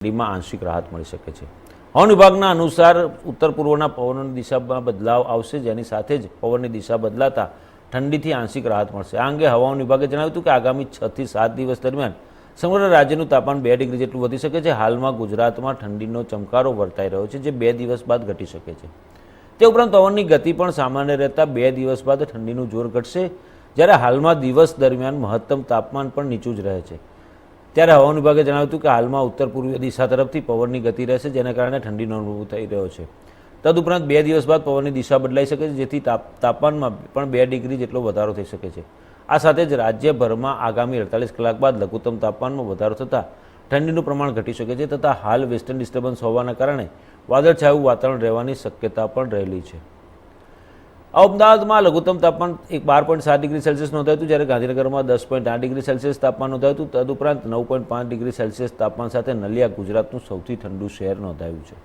ઠંડીમાં આંશિક રાહત મળી શકે છે. હવામાન વિભાગના અનુસાર ઉત્તર પૂર્વના પવનોની દિશામાં બદલાવ આવશે, જેની સાથે જ પવનની દિશા બદલાતા ઠંડીથી આંશિક રાહત મળશે. આ અંગે હવામાન વિભાગે જણાવ્યું હતું કે આગામી છથી સાત દિવસ દરમિયાન સમગ્ર રાજ્યનું તાપમાન બે ડિગ્રી જેટલું વધી શકે છે. હાલમાં ગુજરાતમાં ઠંડીનો ચમકારો વર્તાઈ રહ્યો છે, જે બે દિવસ બાદ ઘટી શકે છે. તે ઉપરાંત પવનની ગતિ પણ સામાન્ય રહેતા બે દિવસ બાદ ઠંડીનું જોર ઘટશે, જ્યારે હાલમાં દિવસ દરમિયાન મહત્તમ તાપમાન પણ નીચું જ રહે છે. ત્યારે હવામાન વિભાગે જણાવ્યું હતું કે હાલમાં ઉત્તર પૂર્વીય દિશા તરફથી પવનની ગતિ રહેશે, જેના કારણે ઠંડીનો અનુભવ થઈ રહ્યો છે. તદુપરાંત બે દિવસ બાદ પવનની દિશા બદલાઈ શકે છે, જેથી તાપ, તાપમાનમાં પણ બે ડિગ્રી જેટલો વધારો થઈ શકે છે. આ સાથે જ રાજ્યભરમાં આગામી અડતાલીસ કલાક બાદ લઘુત્તમ તાપમાનમાં વધારો થતાં ઠંડીનું પ્રમાણ ઘટી શકે છે, તથા હાલ વેસ્ટર્ન ડિસ્ટર્બન્સ હોવાના કારણે વાદળછાયું વાતાવરણ રહેવાની શક્યતા પણ રહેલી છે. આ અમદાવાદમાં લઘુત્તમ તાપમાન એક બાર પોઈન્ટ સાત ડિગ્રી સેલ્સિયસ નોંધાયું જ્યારે ગાંધીનગરમાં દસ પોઈન્ટ આઠ ડિગ્રી સેલ્સિયસ તાપમાન નોંધાયું હતું. તદુપરાંત નવ પોઈન્ટ પાંચ ડિગ્રી સેલ્સિયસ તાપમાન સાથે નલિયા ગુજરાતનું સૌથી ઠંડુ શહેર નોંધાયું છે.